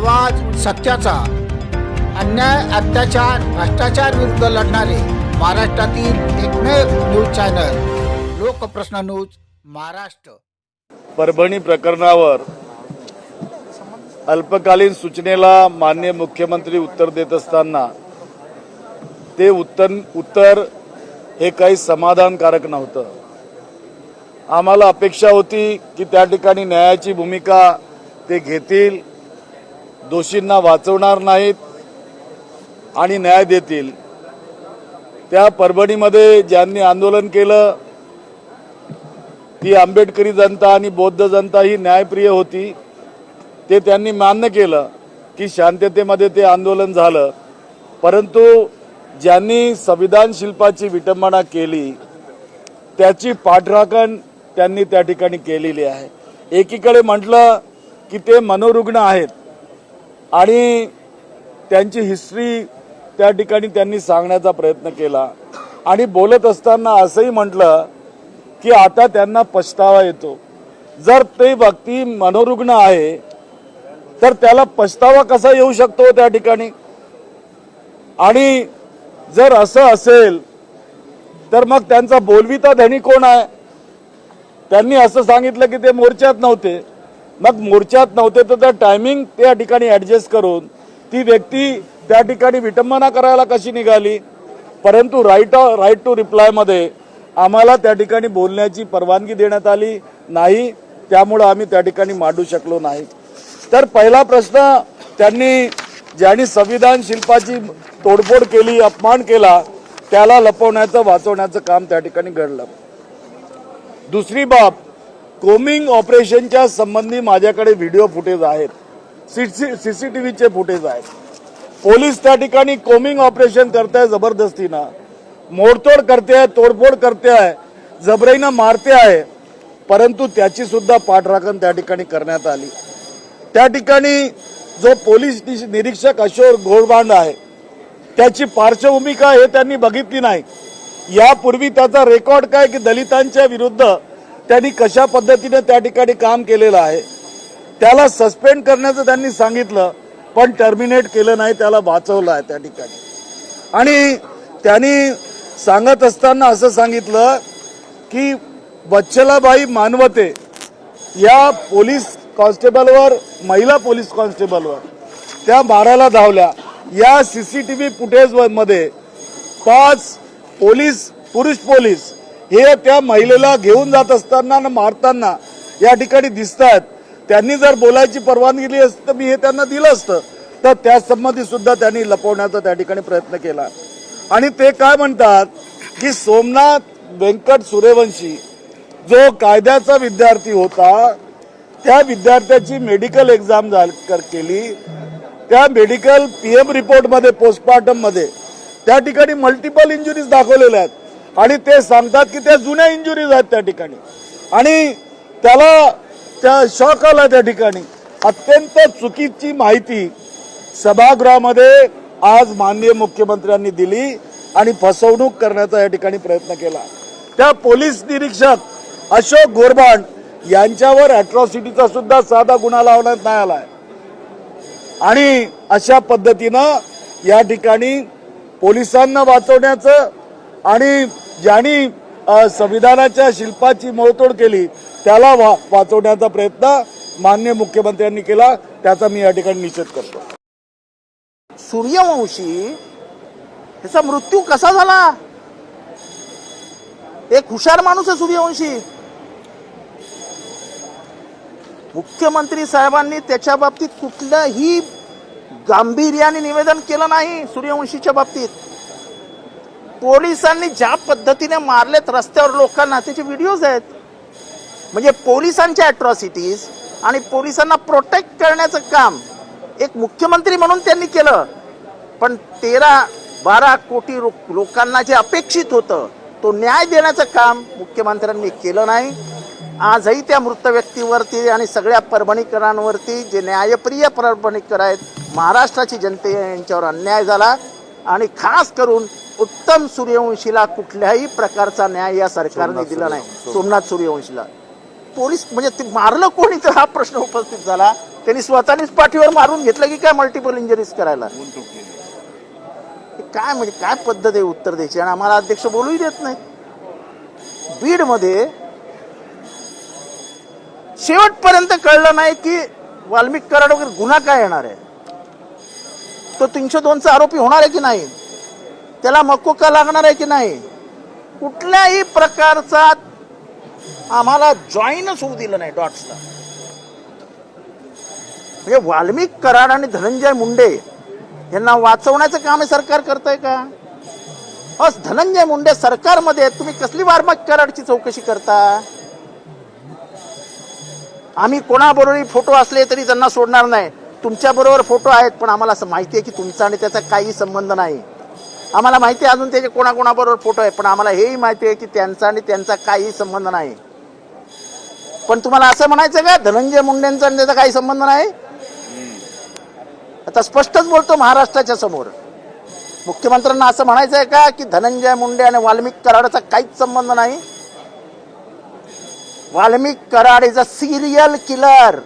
आवाज सत्याचा. अन्याय अत्याचार भ्रष्टाचार विरुद्ध लढणारे महाराष्ट्रातील एकमेव news channel Lokprashna news Maharashtra. Parbhani प्रकरणावर अल्पकालीन सूचनेला मान्य मुख्यमंत्री उत्तर देत असताना ते उत्तर उत्तर हे काही समाधानकारक नव्हतं. आम्हाला अपेक्षा होती की त्या ठिकाणी न्यायाची भूमिका ते घेतील. दोषींना वाचवणार नाहीत आणि न्याय देतील. त्या परभणीमध्ये ज्यांनी आंदोलन केलं ती आंबेडकरी जनता आणि बौद्ध जनता ही न्यायप्रिय होती. ते त्यांनी मान्य केलं की शांततेमध्ये ते आंदोलन झालं. परंतु ज्यांनी संविधान शिल्पाची विटंबना केली त्याची पाठराखण त्यांनी त्या ठिकाणी केलेली आहे. एकीकडे म्हटलं की ते मनोरुग्ण आहेत आणि त्यांची हिस्ट्री त्या ठिकाणी त्यांनी सांगण्याचा प्रयत्न केला. आणि बोलत असताना असंही म्हटलं की आता त्यांना पछतावा येतो. जर ते व्यक्ती मनोरुग्ण आहे तर त्याला पछतावा कसा येऊ शकतो त्या ठिकाणी? आणि जर असं असेल तर मग त्यांचा बोलविता धनी कोण आहे? त्यांनी असं सांगितलं की ते मोर्चात नव्हते. मग मोर्चात नव्हते तर त्या टायमिंग त्या ठिकाणी ॲडजस्ट करून ती व्यक्ती त्या ठिकाणी विटंबना करायला कशी निघाली? परंतु राईट राईट टू रिप्लायमध्ये आम्हाला त्या ठिकाणी बोलण्याची परवानगी देण्यात आली नाही. त्यामुळं आम्ही त्या ठिकाणी मांडू शकलो नाही. तर पहिला प्रश्न त्यांनी ज्यांनी संविधान शिल्पाची तोडफोड केली अपमान केला त्याला लपवण्याचं वाचवण्याचं काम त्या ठिकाणी घडलं. दुसरी बाब कोमिंग ऑपरेशनच्या संबंधी माझ्याकडे व्हिडिओ फुटेज आहेत. सी सी टी व्हीचे फुटेज आहेत. पोलीस त्या ठिकाणी कोमिंग ऑपरेशन करताय जबरदस्तीनं. मोडतोड करते आहे तोडफोड करते आहे जबरीनं मारते आहे परंतु त्याची सुद्धा पाठराखण त्या ठिकाणी करण्यात आली. त्या ठिकाणी जो पोलीस निरीक्षक अशोक घोडबांड आहे त्याची पार्श्वभूमिका हे त्यांनी बघितली नाही. यापूर्वी त्याचा रेकॉर्ड काय की दलितांच्या विरुद्ध त्यांनी कशा पद्धतीने त्या ठिकाणी काम केलेलं आहे त्याला सस्पेंड करण्याचं त्यांनी सांगितलं पण टर्मिनेट केलं नाही त्याला वाचवलं आहे त्या ठिकाणी. आणि त्यांनी सांगत असताना असं सांगितलं की वच्छलाबाई मानवते या पोलीस कॉन्स्टेबलवर महिला पोलीस कॉन्स्टेबलवर त्या मारायला धावल्या. या सी सी टी व्ही फुटेजमध्ये पाच पोलीस पुरुष पोलीस हे त्या महिलेला घेऊन जात असताना आणि मारताना या ठिकाणी दिसत आहेत त्यांनी जर बोलायची परवानगी दिली असती तर मी हे त्यांना दिलं असतं. तर त्या संबंधी सुद्धा त्यांनी लपवण्याचा त्या ठिकाणी प्रयत्न केला. आणि ते काय म्हणतात की सोमनाथ व्यंकट सूर्यवंशी जो कायद्याचा विद्यार्थी होता त्या विद्यार्थ्याची मेडिकल एक्झाम कर केली. त्या मेडिकल पी एम रिपोर्टमध्ये पोस्टमार्टममध्ये त्या ठिकाणी मल्टिपल इंजुरीज दाखवलेल्या आहेत. आणि ते सांगतात की त्या जुन्या इंजुरीज आहेत त्या ठिकाणी. आणि त्याला त्या शॉक आला त्या ठिकाणी. अत्यंत चुकीची माहिती सभागृहामध्ये आज माननीय मुख्यमंत्र्यांनी दिली आणि फसवणूक करण्याचा या ठिकाणी प्रयत्न केला. त्या पोलीस निरीक्षक अशोक गोरबांड यांच्यावर अॅट्रॉसिटीचा सुद्धा साधा गुन्हा लावण्यात नाही आलाय. आणि अशा पद्धतीनं या ठिकाणी पोलिसांना वाचवण्याचं आणि ज्यांनी संविधानाच्या शिल्पाची मोडतोड केली त्याला वा वाचवण्याचा प्रयत्न मान्य मुख्यमंत्र्यांनी केला त्याचा मी या ठिकाणी निषेध करतो. सूर्यवंशी त्याचा मृत्यू कसा झाला? एक हुशार माणूस आहे सूर्यवंशी. मुख्यमंत्री साहेबांनी त्याच्या बाबतीत कुठलंही गांभीर्याने निवेदन केलं नाही सूर्यवंशीच्या बाबतीत. पोलिसांनी ज्या पद्धतीने मारलेत रस्त्यावर लोकांना त्याचे व्हिडिओज आहेत. म्हणजे पोलिसांच्या अॅट्रॉसिटीज आणि पोलिसांना प्रोटेक्ट करण्याचं काम एक मुख्यमंत्री म्हणून त्यांनी केलं. पण तेरा बारा कोटी लो- लोकांना जे अपेक्षित होतं तो न्याय देण्याचं काम मुख्यमंत्र्यांनी केलं नाही. आजही त्या मृत व्यक्तीवरती आणि सगळ्या परभणीकरांवरती जे न्यायप्रिय परभणीकर आहेत महाराष्ट्राची जनते यांच्यावर अन्याय झाला. आणि खास करून उत्तम सूर्यवंशीला कुठल्याही प्रकारचा न्याय या सरकारने दिला नाही. सोमनाथ सूर्यवंशीला. पोलीस म्हणजे ते मारलं कोणी तर हा प्रश्न उपस्थित झाला. त्यांनी स्वतःनीच पाठीवर मारून घेतलं की काय मल्टिपल इंजरीज करायला? काय म्हणजे काय पद्धत आहे उत्तर द्यायची? आणि आम्हाला अध्यक्ष बोलूही देत नाही. बीडमध्ये शेवटपर्यंत कळलं नाही की वाल्मिक कराड वगैरे गुन्हा काय येणार आहे? तो तीनशे दोनचा आरोपी होणार आहे की नाही? त्याला मकोका लागणार आहे की नाही? कुठल्याही प्रकारचा आम्हाला जॉईनच होऊ दिलं नाही डॉट्सला म्हणजे वाल्मिक कराड आणि धनंजय मुंडे यांना वाचवण्याचं काम हे सरकार करतंय का? अस धनंजय मुंडे सरकारमध्ये आहेत. तुम्ही कसली वाल्मिक कराडची चौकशी करता? आम्ही कोणाबरोबरही फोटो असले तरी त्यांना सोडणार नाही. तुमच्याबरोबर फोटो आहेत पण आम्हाला असं माहिती आहे की तुमचा आणि त्याचा काही संबंध नाही. आम्हाला माहिती आहे अजून त्याचे कोणाकोणाबरोबर फोटो आहे पण आम्हाला हेही माहिती आहे की त्यांचा आणि त्यांचा काही संबंध नाही. पण तुम्हाला असं म्हणायचं का धनंजय मुंडेंचा आणि त्याचा काही संबंध नाही? आता स्पष्टच बोलतो महाराष्ट्राच्या समोर. मुख्यमंत्र्यांना असं म्हणायचं आहे का की धनंजय मुंडे आणि वाल्मिक कराडाचा काहीच संबंध नाही? Walmik Karad is a serial killer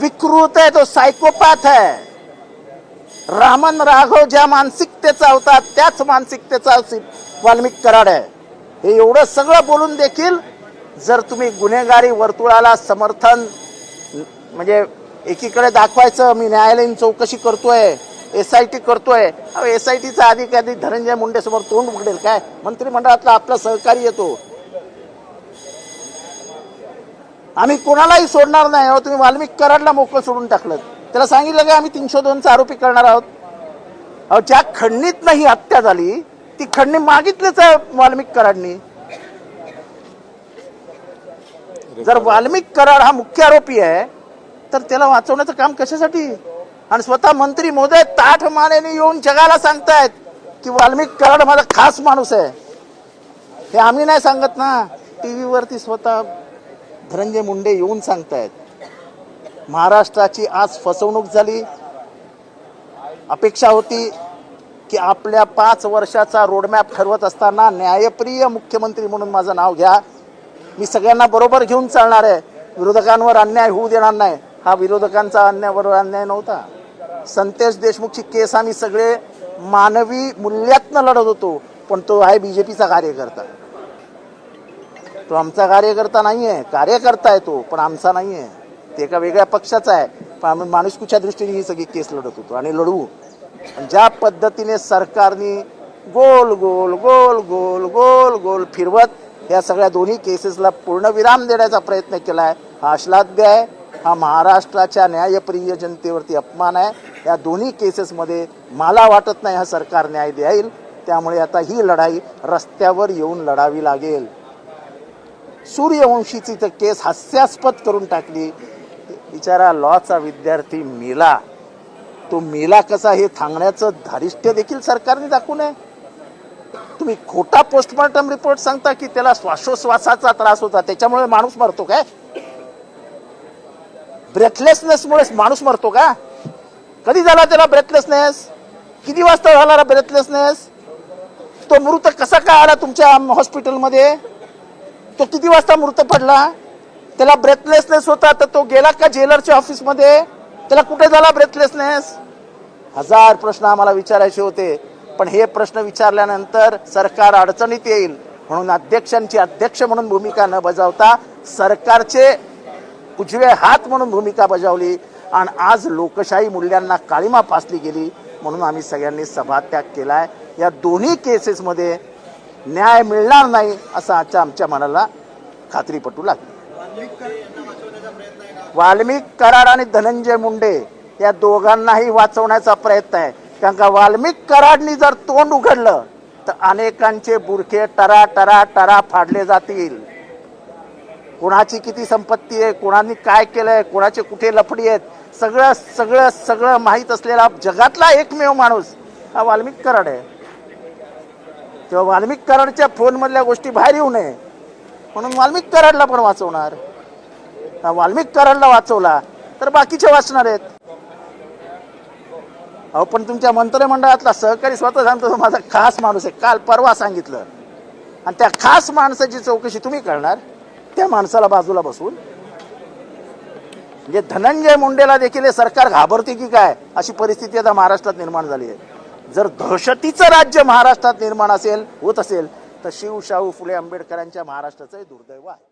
विकृत आहे तो सायकोपॅथ आहे. रामन राघव ज्या मानसिकतेचा होता त्याच मानसिकतेचा वाल्मिक कराड आहे. हे एवढं सगळं बोलून देखील जर तुम्ही गुन्हेगारी वर्तुळाला समर्थन म्हणजे एकीकडे दाखवायचं मी न्यायालयीन चौकशी करतोय एस आय टी करतोय एस आय टीचा अधिकारी धनंजय मुंडेसमोर तोंड उघडेल काय? मंत्रिमंडळातला आपला सहकारी येतो. आम्ही कोणालाही सोडणार नाही अहो तुम्ही वाल्मिक कराडला मोकळं सोडून टाकलं त्याला सांगितलं की आम्ही तीनशे दोनचा आरोपी करणार आहोत. अहो ज्या खंडणीत ही हत्या झाली ती खंडणी मागितलीच आहे वाल्मिक कराडनी जर वाल्मिक कराड हा मुख्य आरोपी आहे तर त्याला वाचवण्याचं काम कशासाठी? आणि स्वतः मंत्री मोदय ताठ मानेने येऊन जगाला सांगतायत की वाल्मिक कराड माझा खास माणूस आहे. हे आम्ही नाही सांगत ना. टीव्हीवरती स्वतः धनंजय मुंडे येऊन सांगतायत महाराष्ट्राची आज फसवणूक झाली. अपेक्षा होती की आपल्या पाच वर्षाचा रोडमॅप ठरवत असताना न्यायप्रिय मुख्यमंत्री म्हणून माझं नाव घ्या. मी सगळ्यांना बरोबर घेऊन चालणार आहे. विरोधकांवर अन्याय होऊ देणार नाही. हा विरोधकांचा अन्यायाबरोबर अन्याय नव्हता. संतेश देशमुखची केस आम्ही सगळे मानवी मूल्यातनं लढत होतो पण तो आहे बी जे पीचा कार्यकर्ता. तो आमचा कार्यकर्ता नाही आहे कार्यकर्ता आहे तो पण आमचा नाही आहे ते एका वेगळ्या पक्षाचा आहे. पण आम्ही माणुसकीच्या दृष्टीने ही सगळी केस लढत होतो आणि लढवू? ज्या पद्धतीने सरकारने गोल गोल गोल गोल गोल गोल फिरवत या सगळ्या दोन्ही केसेसला पूर्ण विराम देण्याचा प्रयत्न केला आहे हा अश्लाघ्य आहे हा महाराष्ट्राच्या न्यायप्रिय जनतेवरती अपमान आहे. या दोन्ही केसेसमध्ये मला वाटत नाही हा सरकार न्याय देईल. त्यामुळे आता ही लढाई रस्त्यावर येऊन लढावी लागेल. सूर्यवंशीची तर केस हास्यास्पद करून टाकली. बिचारा लॉचा विद्यार्थी मेला. तो मेला कसा हे थांबण्याचं धारिष्ट्य देखील सरकारने दाखवू नये. तुम्ही खोटा पोस्टमॉर्टम रिपोर्ट सांगता की त्याला श्वासोश्वासाचा त्रास होता त्याच्यामुळे माणूस मरतो काय? ब्रेथलेसनेसमुळे माणूस मरतो का? कधी झाला त्याला ब्रेथलेसनेस किती वाजता झाला ब्रेथलेसनेस तो मृत कसा काय आला तुमच्या हॉस्पिटलमध्ये तो किती वाजता मृत पडला? त्याला ब्रेथलेसनेस होता तर तो गेला का जेलरच्या ऑफिसमध्ये त्याला कुठे झाला ब्रेथलेसनेस हजार प्रश्न आम्हाला विचारायचे होते. पण हे प्रश्न विचारल्यानंतर सरकार अडचणीत येईल म्हणून अध्यक्षांची अध्यक्ष म्हणून भूमिका न बजावता सरकारचे उजवे हात म्हणून भूमिका बजावली आणि आज लोकशाही मूल्यांना काळीमा पासली गेली म्हणून आम्ही सगळ्यांनी सभात्याग केलाय. या दोन्ही केसेसमध्ये न्याय मिळणार नाही असं आजच्या आमच्या मनाला खात्री पटू लागली. वाल्मिक कराड आणि धनंजय मुंडे या दोघांनाही वाचवण्याचा प्रयत्न आहे. कारण का वाल्मिक कराडनी जर तोंड उघडलं तर अनेकांचे बुरखे टरा टरा टरा फाडले जातील. कोणाची किती संपत्ती आहे कोणाने काय केलंय कोणाचे कुठे लफडी आहेत सगळं सगळं सगळं माहीत असलेला जगातला एकमेव माणूस हा वाल्मिक कराड आहे. तेव्हा वाल्मिक कराडच्या फोनमधल्या गोष्टी बाहेर येऊ नये. म्हणून वाल्मिक कराडला पण वाचवणार. वाल्मिक कराडला वाचवला. तर बाकीचे वाचणार आहेत. अहो पण तुमच्या मंत्रिमंडळातला सहकारी स्वतः सांगतो तो माझा खास माणूस आहे. काल परवा सांगितलं. आणि त्या खास माणसाची चौकशी तुम्ही करणार त्या माणसाला बाजूला बसून म्हणजे धनंजय मुंडेला देखील हे सरकार घाबरते की काय? अशी परिस्थिती आता महाराष्ट्रात निर्माण झाली आहे. जर दहशतीचं राज्य महाराष्ट्रात निर्माण असेल होत असेल तर शिवशाहू फुले आंबेडकरांच्या महाराष्ट्राचंही दुर्दैव आहे.